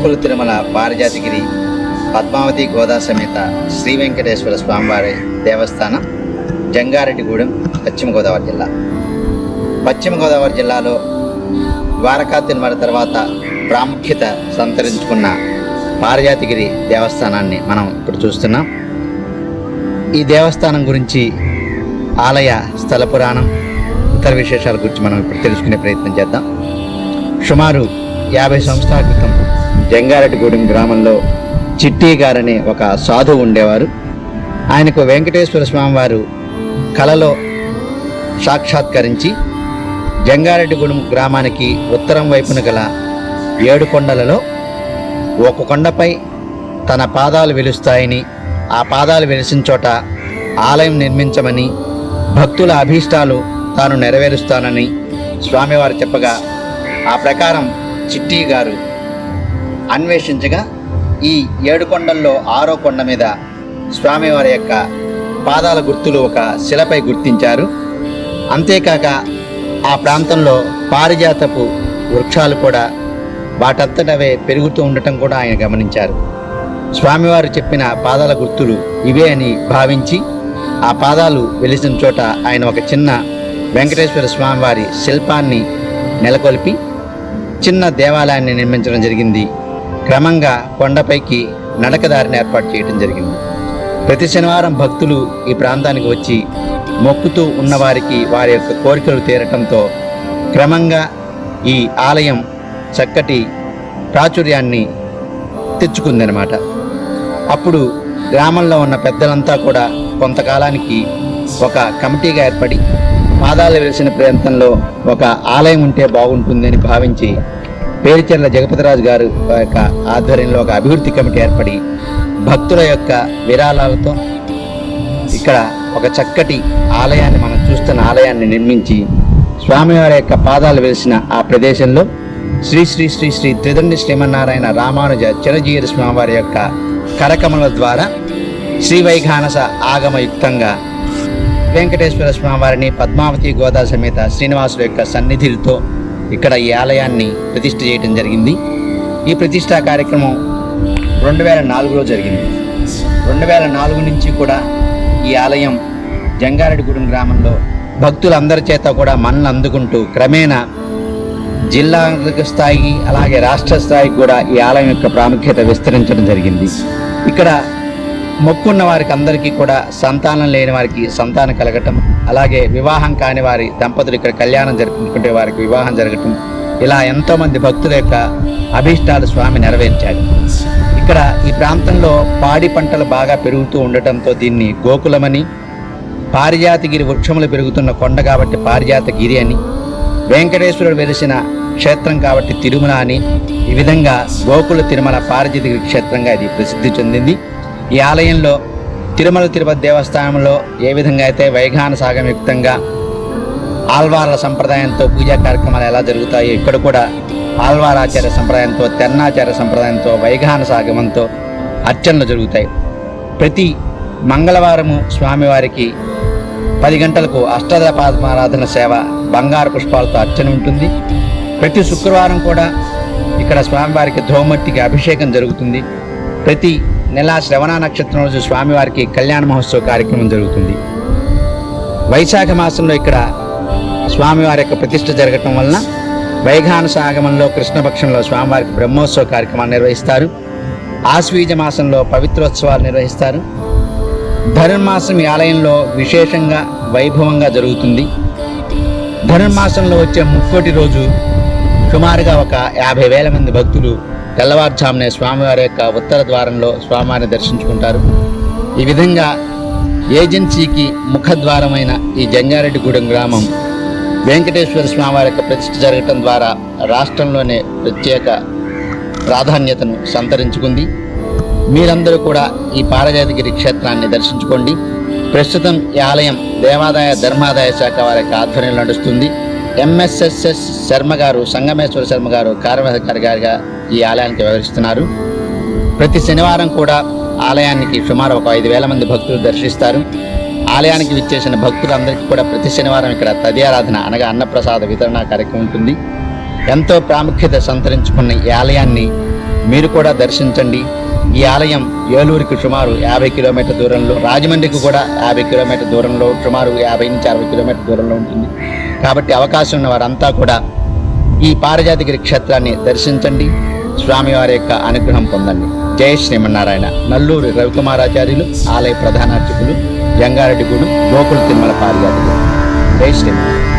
శ్రీమన్నారాయణ గోకుల తిరుమల పారిజాతగిరి పద్మావతి గోదా సమేత శ్రీ వెంకటేశ్వర స్వామివారి దేవస్థానం జంగారెడ్డిగూడెం పశ్చిమ గోదావరి జిల్లా. పశ్చిమ గోదావరి జిల్లాలో ద్వారకా తిరుమల తర్వాత ప్రాముఖ్యత సంతరించుకున్న పారిజాతిగిరి దేవస్థానాన్ని మనం ఇప్పుడు చూస్తున్నాం. ఈ దేవస్థానం గురించి ఆలయ స్థల పురాణం ఇతర విశేషాల గురించి మనం ఇప్పుడు తెలుసుకునే ప్రయత్నం చేద్దాం. సుమారు యాభై సంవత్సరాల క్రితం జంగారెడ్డిగూడెం గ్రామంలో చిట్టి గారనే ఒక సాధువు ఉండేవారు. ఆయనకు వెంకటేశ్వర స్వామి వారు కలలో సాక్షాత్కరించి జంగారెడ్డిగూడెం గ్రామానికి ఉత్తరం వైపున గల ఏడు కొండలలో ఒక కొండపై తన పాదాలు వెలుస్తాయని ఆ పాదాలు వెలిసిన చోట ఆలయం నిర్మించమని భక్తుల అభీష్టాలు తాను నెరవేరుస్తానని స్వామివారు చెప్పగా ఆ ప్రకారం చిట్టి గారు అన్వేషించగా ఈ ఏడు కొండల్లో ఆరో కొండ మీద స్వామివారి యొక్క పాదాల గుర్తులు ఒక శిలపై గుర్తించారు. అంతేకాక ఆ ప్రాంతంలో పారిజాతపు వృక్షాలు కూడా వాటంతటవే పెరుగుతూ ఉండటం కూడా ఆయన గమనించారు. స్వామివారు చెప్పిన పాదాల గుర్తులు ఇవే అని భావించి ఆ పాదాలు వెలిసిన చోట ఆయన ఒక చిన్న వెంకటేశ్వర స్వామివారి శిల్పాన్ని నెలకొల్పి చిన్న దేవాలయాన్ని నిర్మించడం జరిగింది. క్రమంగా కొండపైకి నడకదారిని ఏర్పాటు చేయడం జరిగింది. ప్రతి శనివారం భక్తులు ఈ ప్రాంతానికి వచ్చి మొక్కుతూ ఉన్నవారికి వారి యొక్క కోరికలు తీరటంతో క్రమంగా ఈ ఆలయం చక్కటి ప్రాచుర్యాన్ని తెచ్చుకుందనమాట అప్పుడు గ్రామంలో ఉన్న పెద్దలంతా కూడా కొంతకాలానికి ఒక కమిటీగా ఏర్పడి పాదాలు వేసిన ప్రాంతంలో ఒక ఆలయం ఉంటే బాగుంటుందని భావించి పేరుచెర్ల జగపతిరాజు గారు యొక్క ఆధ్వర్యంలో ఒక అభివృద్ధి కమిటీ ఏర్పడి భక్తుల యొక్క విరాళాలతో ఇక్కడ ఒక చక్కటి ఆలయాన్ని మనం చూస్తున్న ఆలయాన్ని నిర్మించి స్వామివారి యొక్క పాదాలు వెలిసిన ఆ ప్రదేశంలో శ్రీ శ్రీ శ్రీ శ్రీ త్రిదండి శ్రీమన్నారాయణ రామానుజ చిరంజీవి స్వామివారి యొక్క కరకమల ద్వారా శ్రీ వైఘానస ఆగమయుక్తంగా వెంకటేశ్వర స్వామివారిని పద్మావతి గోదా సమేత శ్రీనివాసుల యొక్క సన్నిధులతో ఇక్కడ ఈ ఆలయాన్ని ప్రతిష్ఠ చేయడం జరిగింది. ఈ ప్రతిష్టా కార్యక్రమం రెండు వేల నాలుగులో జరిగింది. రెండు వేల నాలుగు నుంచి కూడా ఈ ఆలయం జంగారెడ్డిగూడెం గ్రామంలో భక్తులందరి చేత కూడా మన్నలు అందుకుంటూ క్రమేణా జిల్లా స్థాయికి అలాగే రాష్ట్ర స్థాయికి కూడా ఈ ఆలయం యొక్క ప్రాముఖ్యత విస్తరించడం జరిగింది. ఇక్కడ మొక్కున్న వారికి అందరికీ కూడా సంతానం లేని వారికి సంతానం కలగటం అలాగే వివాహం కాని వారి దంపతులు ఇక్కడ కళ్యాణం జరుపుకుంటే వారికి వివాహం జరగటం. ఇలా ఎంతోమంది భక్తుల యొక్క అభీష్టాలు స్వామి నెరవేర్చాడు. ఇక్కడ ఈ ప్రాంతంలో పాడి పంటలు బాగా పెరుగుతూ ఉండటంతో దీన్ని గోకులమని పారిజాతగిరి వృక్షములు పెరుగుతున్న కొండ కాబట్టి పారిజాతగిరి అని వెంకటేశ్వరుడు వెలిసిన క్షేత్రం కాబట్టి తిరుమల అని ఈ విధంగా గోకుల తిరుమల పారిజాతగిరి క్షేత్రంగా ఇది ప్రసిద్ధి చెందింది. ఈ ఆలయంలో తిరుమల తిరుపతి దేవస్థానంలో ఏ విధంగా అయితే వైఘాన సాగమయుక్తంగా ఆల్వార్ల సంప్రదాయంతో పూజా కార్యక్రమాలు ఎలా జరుగుతాయో ఇక్కడ కూడా ఆల్వారాచార్య సంప్రదాయంతో తెన్నాచార్య సంప్రదాయంతో వైఘాన సాగమంతో అర్చనలు జరుగుతాయి. ప్రతి మంగళవారము స్వామివారికి పది గంటలకు అష్టదపాత్మారాధన సేవ బంగారు పుష్పాలతో అర్చన ఉంటుంది. ప్రతి శుక్రవారం కూడా ఇక్కడ స్వామివారికి ధోమట్టికి అభిషేకం జరుగుతుంది. ప్రతి నెల శ్రవణ నక్షత్రం రోజు స్వామివారికి కళ్యాణ మహోత్సవ కార్యక్రమం జరుగుతుంది. వైశాఖ మాసంలో ఇక్కడ స్వామివారి యొక్క ప్రతిష్ఠ జరగటం వలన వైఘానస ఆగమంలో కృష్ణపక్షంలో స్వామివారికి బ్రహ్మోత్సవ కార్యక్రమాన్ని నిర్వహిస్తారు. ఆశ్వీజ మాసంలో పవిత్రోత్సవాలు నిర్వహిస్తారు. ధనుర్మాసం ఈ ఆలయంలో విశేషంగా వైభవంగా జరుగుతుంది. ధనుర్మాసంలో వచ్చే ముక్కోటి రోజు సుమారుగా ఒక యాభై వేల మంది భక్తులు తెల్లవారుజామునే స్వామివారి యొక్క ఉత్తర ద్వారంలో స్వామివారిని దర్శించుకుంటారు. ఈ విధంగా ఏజెన్సీకి ముఖద్వారమైన ఈ జంగారెడ్డిగూడెం గ్రామం వెంకటేశ్వర స్వామివారి యొక్క ప్రతిష్ఠ జరగటం ద్వారా రాష్ట్రంలోనే ప్రత్యేక ప్రాధాన్యతను సంతరించుకుంది. మీరందరూ కూడా ఈ పారజాతగిరి క్షేత్రాన్ని దర్శించుకోండి. ప్రస్తుతం ఈ ఆలయం దేవాదాయ ధర్మాదాయ శాఖ వారి యొక్క ఆధ్వర్యంలో నడుస్తుంది. ఎంఎస్ఎస్ఎస్ శర్మ గారు సంగమేశ్వర శర్మ గారు కార్యనిర్వహకారి గారిగా ఈ ఆలయానికి వ్యవహరిస్తున్నారు. ప్రతి శనివారం కూడా ఆలయానికి సుమారు ఒక ఐదు వేల మంది భక్తులు దర్శిస్తారు. ఆలయానికి విచ్చేసిన భక్తులందరికీ కూడా ప్రతి శనివారం ఇక్కడ తదియారాధన అనగా అన్నప్రసాద వితరణ కార్యక్రమం ఉంటుంది. ఎంతో ప్రాముఖ్యత సంతరించుకున్న ఈ ఆలయాన్ని మీరు కూడా దర్శించండి. ఈ ఆలయం ఏలూరుకి సుమారు యాభై కిలోమీటర్ దూరంలో రాజమండ్రికి కూడా యాభై కిలోమీటర్ దూరంలో సుమారు యాభై నుంచి అరవై కిలోమీటర్ దూరంలో ఉంటుంది. కాబట్టి అవకాశం ఉన్న వారంతా కూడా ఈ పారజాతిగిరి క్షేత్రాన్ని దర్శించండి. స్వామివారి యొక్క అనుగ్రహం పొందండి. జయ శ్రీమన్నారాయణ. నల్లూరు రవికుమారాచార్యులు ఆలయ ప్రధానార్చకులు జంగారెడ్డిగూడు గోకుల తిరుమల పారిజాతిగిరి జయ శ్రీమన్నారాయణ.